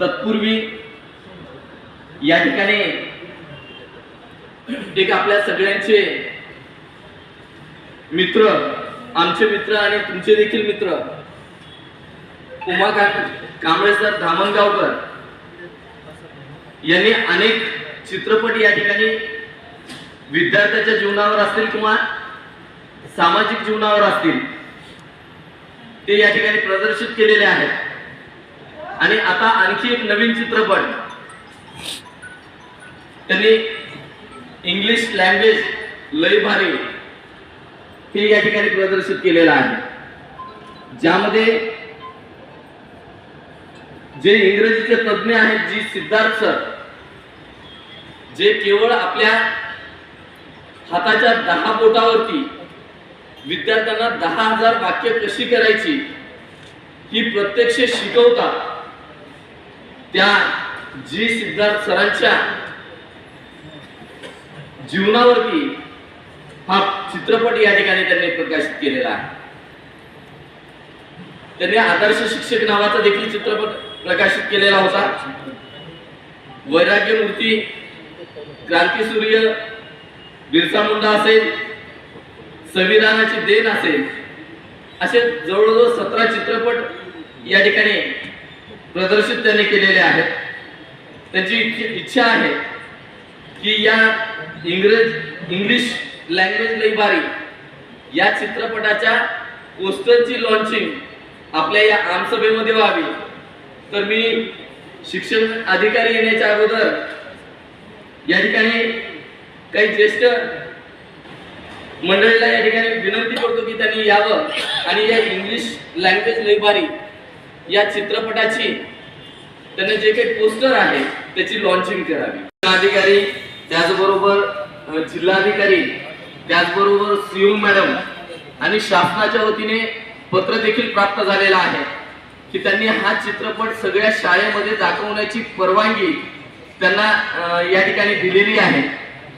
तत्पूर्वी या ठिकाणी एक आपल्या सगळ्यांचे मित्र आमचे मित्र आणि तुमचे देखील मित्र उमाकांत कांबळे सर धामणगावकर यांनी अनेक चित्रपट या ठिकाणी विद्यार्थ्याच्या जीवनावर असतील किंवा सामाजिक जीवनावर असतील ते या ठिकाणी प्रदर्शित केलेले आहेत. आणि आता आणखी एक नवीन चित्रपट. त्यांनी इंग्लिश लँग्वेज लय भारी हे या ठिकाणी प्रदर्शित केलेलं आहे. ज्यामध्ये जे इंग्रजीचे तज्ज्ञ आहेत जी सिद्धार्थ सर जे केवळ आपल्या हाताच्या दहा बोटावरती विद्यार्थ्यांना दहा हजार वाक्य कशी करायची ही प्रत्यक्ष शिकवतात. त्या जी सिद्धार्थ सरांच्या जीवनावरती हा चित्रपट या ठिकाणी त्यांनी प्रकाशित केलेला आहे. त्यांनी आदर्श शिक्षक नावाचा देखील चित्रपट प्रकाशित केलेला होता. वैराग्य मूर्ती क्रांतीसूर्य बिरसा मुंडा असेल संविधानाची देण असेल असे जवळजवळ सतरा चित्रपट या ठिकाणी प्रदर्शित त्यांनी केलेले आहेत. त्यांची इच्छा आहे की या इंग्रज इंग्लिश लँग्वेज लईबारी या चित्रपटाच्या पोस्टरची लॉन्चिंग आपल्या या आमसभेमध्ये व्हावी. तर मी शिक्षण अधिकारी येण्याच्या अगोदर या ठिकाणी काही ज्येष्ठ मंडळीला या ठिकाणी विनंती करतो की त्यांनी यावं आणि या इंग्लिश लँग्वेज लईबारी या चित्रपटाची त्यांना जे काही पोस्टर आहे त्याची लॉन्चिंग करावी. अधिकारी त्याचबरोबर जिल्हाधिकारी त्याचबरोबर सीओ मॅडम आणि शासनाच्या वतीने पत्र देखील प्राप्त झालेलं आहे की त्यांनी हा चित्रपट सगळ्या शाळेमध्ये दाखवण्याची परवानगी त्यांना या ठिकाणी दिलेली आहे.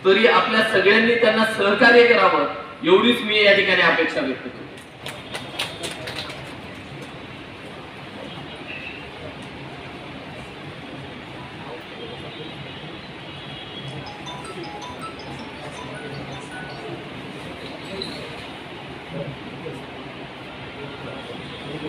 तरी आपल्या सगळ्यांनी त्यांना सहकार्य करावं एवढीच मी या ठिकाणी अपेक्षा व्यक्त करतो.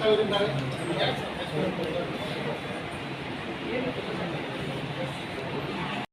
Thank you.